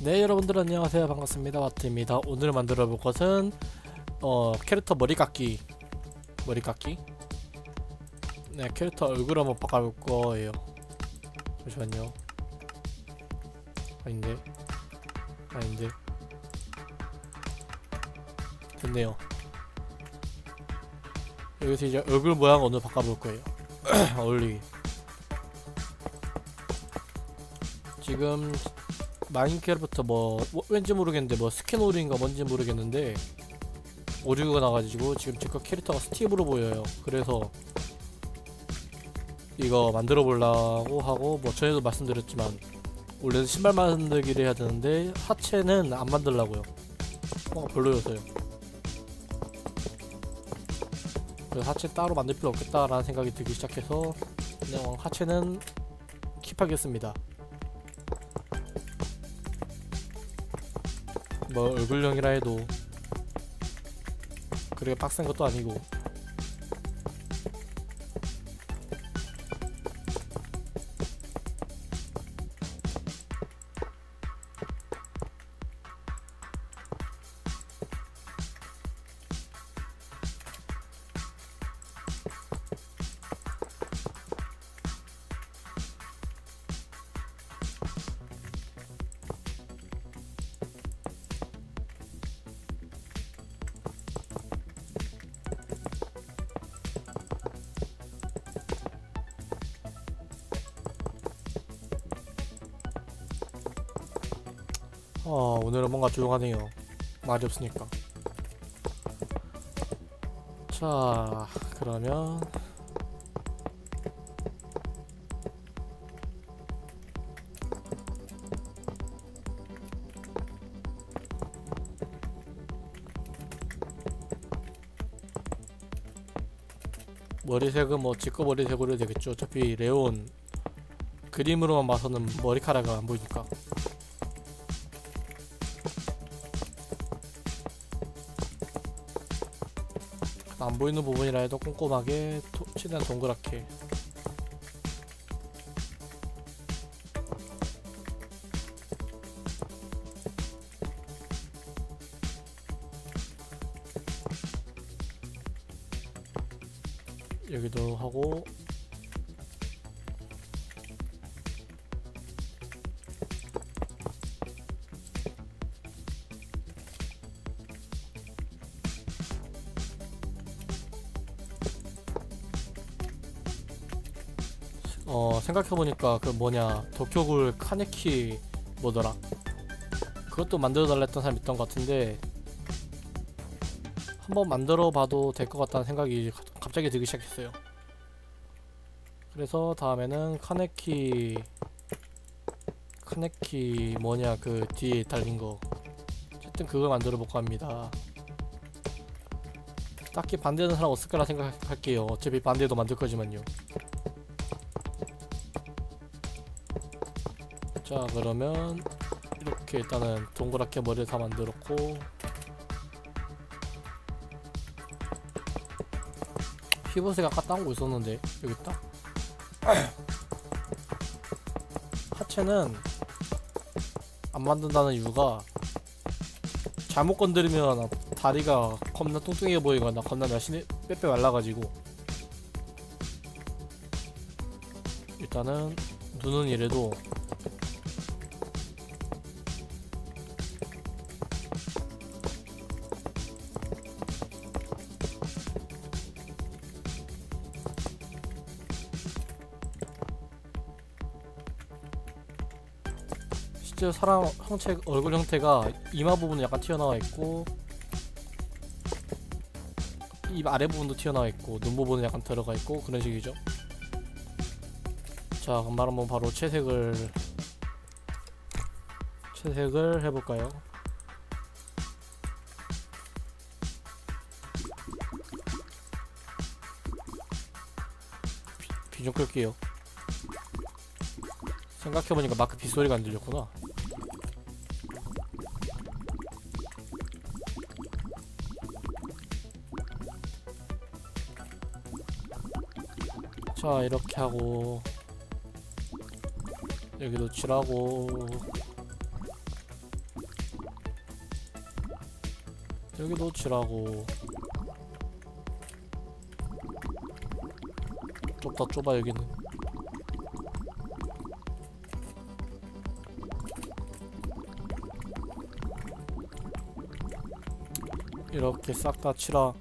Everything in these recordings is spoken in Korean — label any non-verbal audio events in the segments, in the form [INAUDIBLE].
네 여러분들 안녕하세요. 반갑습니다. 와트입니다. 오늘 만들어 볼 것은 어 캐릭터 머리 깎기. 머리 깎기? 네 캐릭터 얼굴 한번 바꿔볼 거예요. 잠시만요. 아닌데? 아닌데? 됐네요. 여기서 이제 얼굴 모양 오늘 바꿔볼 거예요. [CLEARS THROAT] 어울리게. 지금 마인크래프트 뭐, 뭐 왠지 모르겠는데 뭐 스킨 오류인가 뭔지 모르겠는데 오류가 나가지고 지금 제거 캐릭터가 스티브로 보여요. 그래서 이거 만들어 보려고 하고 뭐 전에도 말씀드렸지만 원래는 신발 만들기를 해야 되는데 하체는 안 만들려고요. 뭔가 별로여서요. 그래서 하체 따로 만들 필요 없겠다라는 생각이 들기 시작해서 그냥 하체는 킵하겠습니다 뭐 얼굴형이라 해도 그렇게 빡센 것도 아니고 어 오늘은 뭔가 조용하네요. 말이 없으니까. 자 그러면 머리색은 뭐 지꺼 머리색으로 되겠죠. 어차피 레온 그림으로만 봐서는 머리카락이 안 보이니까 안 보이는 부분이라 해도 꼼꼼하게 도, 최대한 동그랗게. 여기도 하고 생각해보니까 그 뭐냐 도쿄굴 카네키 뭐더라? 그것도 만들어달라 했던 사람 있던 것 같은데 한번 만들어봐도 될 것 같다는 생각이 가- 갑자기 들기 시작했어요. 그래서 다음에는 카네키 카네키 뭐냐 그 뒤에 달린 거. 어쨌든 그걸 만들어 볼까 합니다. 딱히 반대하는 사람 없을 거라 생각할게요. 어차피 반대도 만들 거지만요 자 그러면 이렇게 일단은 동그랗게 머리를 다 만들었고. 피부색 아까 따온 거 있었는데 여기 있다? [CLEARS THROAT] 하체는 안 만든다는 이유가 잘못 건드리면 다리가 겁나 뚱뚱해 보이거나 겁나 날씬해 빼빼 말라가지고. 일단은 눈은 이래도 실제 사람 형체 얼굴 형태가 이마 부분은 약간 튀어나와 있고 입 아래 부분도 튀어나와 있고 눈 부분은 약간 들어가 있고 그런 식이죠. 자, 그럼 한번 바로 채색을 채색을 해볼까요? 비좀 끌게요. 생각해보니까 마크 빗소리가 안 들렸구나. 자 이렇게 하고. 여기도 칠하고. 여기도 칠하고. 좁다 좁아 여기는. 이렇게 싹 다 칠하.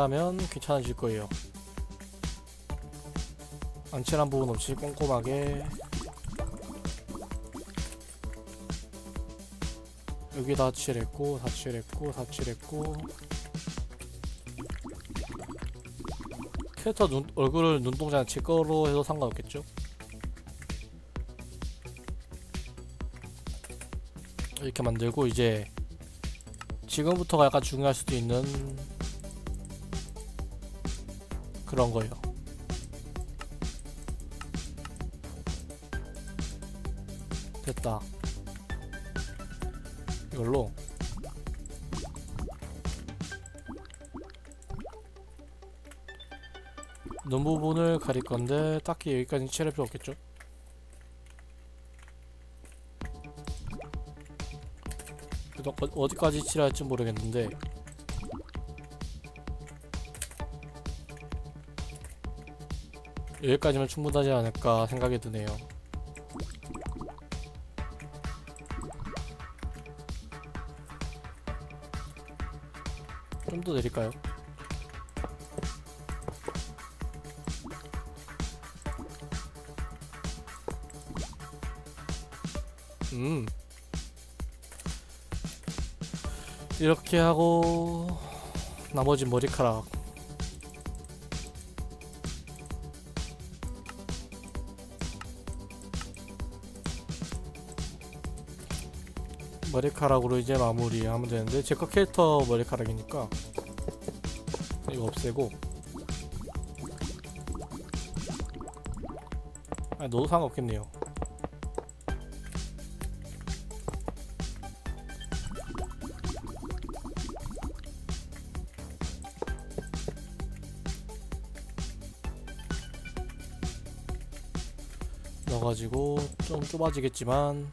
하면 괜찮아질 거예요. 안 칠한 부분 없이 꼼꼼하게 여기 다 칠했고 다 칠했고 다 칠했고 캐릭터 눈, 얼굴을 눈동자나 칠 거로 해도 상관없겠죠? 이렇게 만들고 이제 지금부터가 약간 중요할 수도 있는 그런 거예요. 됐다. 이걸로 눈 부분을 가릴 건데 딱히 여기까지 칠할 필요 없겠죠? 어- 어디까지 칠할지 모르겠는데 여기까지면 충분하지 않을까 생각이 드네요. 좀 더 내릴까요? 음. 이렇게 하고 나머지 머리카락 머리카락으로 이제 마무리하면 되는데 제거 캐릭터 머리카락이니까 이거 없애고. 아 넣어도 상관없겠네요. 넣어가지고 좀 좁아지겠지만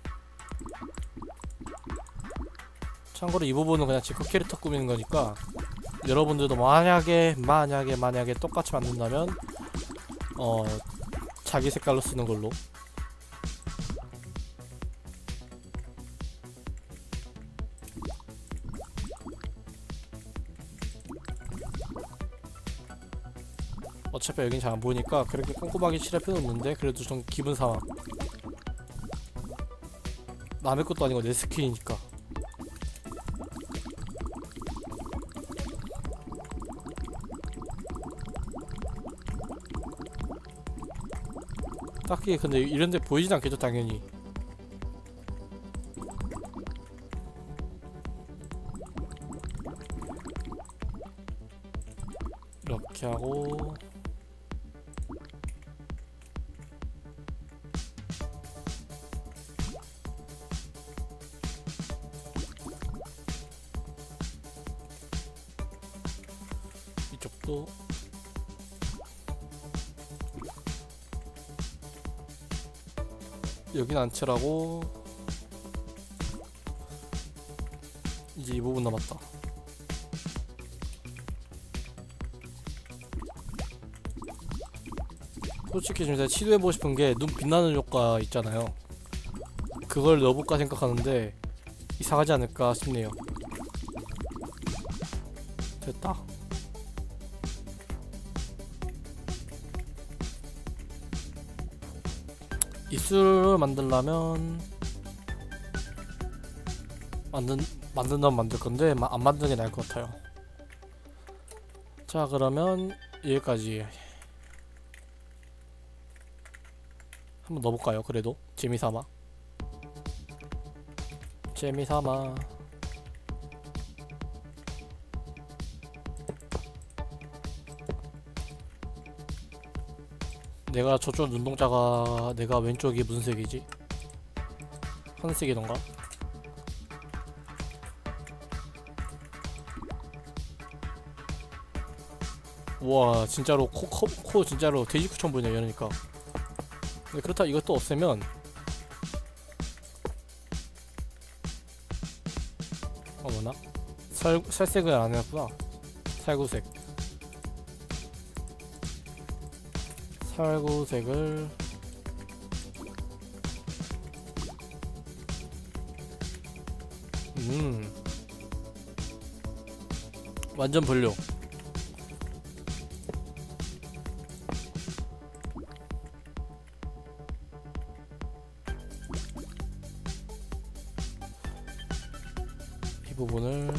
참고로 이 부분은 그냥 제거 캐릭터 꾸미는 거니까 여러분들도 만약에 만약에 만약에 똑같이 만든다면 어 자기 색깔로 쓰는 걸로. 어차피 여긴 잘 안 보이니까 그렇게 꼼꼼하게 칠할 필요는 없는데 그래도 좀 기분 삼아 남의 것도 아니고 내 스킨이니까 딱히 근데 이런데 보이진 않겠죠 당연히. 이렇게 하고. 이쪽도 여긴 안 칠하고. 이제 이 부분 남았다. 솔직히 좀 제가 시도해보고 싶은 게 눈 빛나는 효과 있잖아요. 그걸 넣어볼까 생각하는데 이상하지 않을까 싶네요. 됐다 입술을 만들려면 만든 만든다면 만들 건데 마- 안 만드는 게 나을 것 같아요. 자 그러면 여기까지 한번 넣어볼까요? 그래도 재미삼아 재미삼아 내가 저쪽 눈동자가 내가 왼쪽이 무슨 색이지? 하늘색이던가? 우와 진짜로 코, 코, 코 진짜로 돼지구천 보이네 이러니까 근데 그렇다 이것도 없애면 어 뭐나? 살, 살색은 안 해놨구나 살구색 살구색을 음. 완전 분료 이 부분을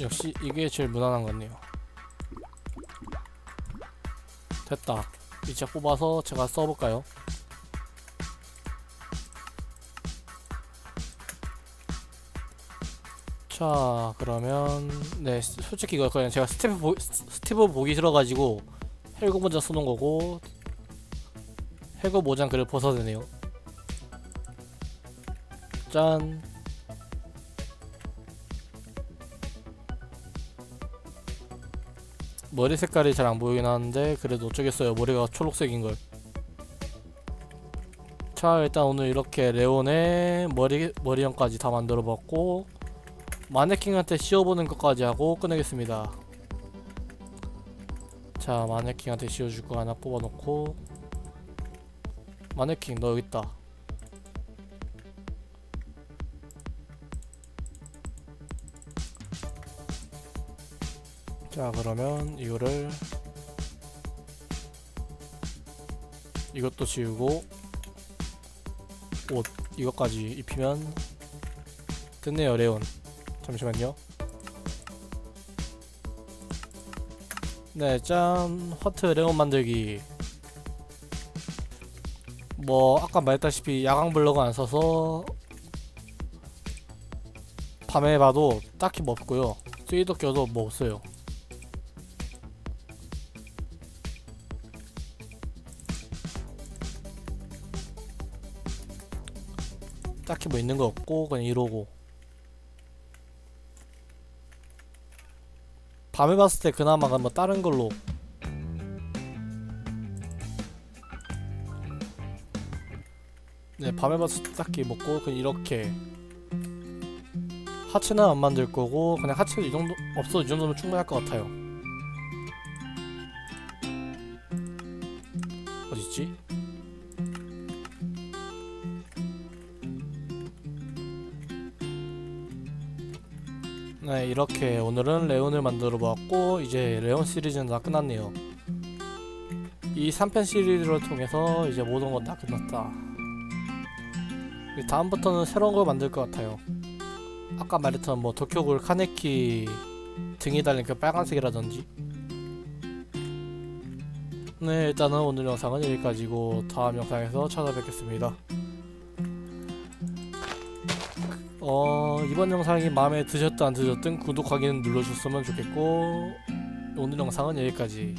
역시 이게 제일 무난한 것 같네요. 됐다. 이제 뽑아서 제가 써볼까요? 자 그러면 네 솔직히 이거 그냥 제가 스티브 보, 스티브 보기 싫어가지고 헬고 모자 써놓은 거고 헬고 모장 글을 벗어야 되네요. 짠 머리 색깔이 잘 안 보이긴 하는데 그래도 어쩌겠어요. 머리가 초록색인걸. 자 일단 오늘 이렇게 레온의 머리, 머리형까지 다 만들어 봤고 마네킹한테 씌워보는 것까지 하고 끝내겠습니다. 자 마네킹한테 씌워줄 거 하나 뽑아놓고 마네킹 너 여기 있다 자 그러면 이거를 이것도 지우고 옷 이것까지 입히면 됐네요 레온. 잠시만요. 네짠. 화트 레온 만들기. 뭐 아까 말했다시피 야광 블럭은 안 써서 밤에 봐도 딱히 뭐 없고요. 쉐이더 껴도 뭐 없어요 딱히 뭐 있는 거 없고 그냥 이러고. 밤에 봤을 때 그나마 뭐 다른 걸로. 네 밤에 봤을 때 딱히 먹고 그냥 이렇게. 하체는 안 만들 거고 그냥 하체 이 정도 없어 이 정도면 충분할 것 같아요. 어딨지? 네 이렇게 오늘은 레온을 만들어 보았고 이제 레온 시리즈는 다 끝났네요. 이 3편 시리즈를 통해서 이제 모든 건 다 끝났다. 다음부터는 새로운 걸 만들 것 같아요. 아까 말했던 뭐 도쿄굴 카네키 등이 달린 그 빨간색이라든지. 네 일단은 오늘 영상은 여기까지고 다음 영상에서 찾아뵙겠습니다 어 이번 영상이 마음에 드셨든 안 드셨든 구독하기는 눌러주셨으면 좋겠고 오늘 영상은 여기까지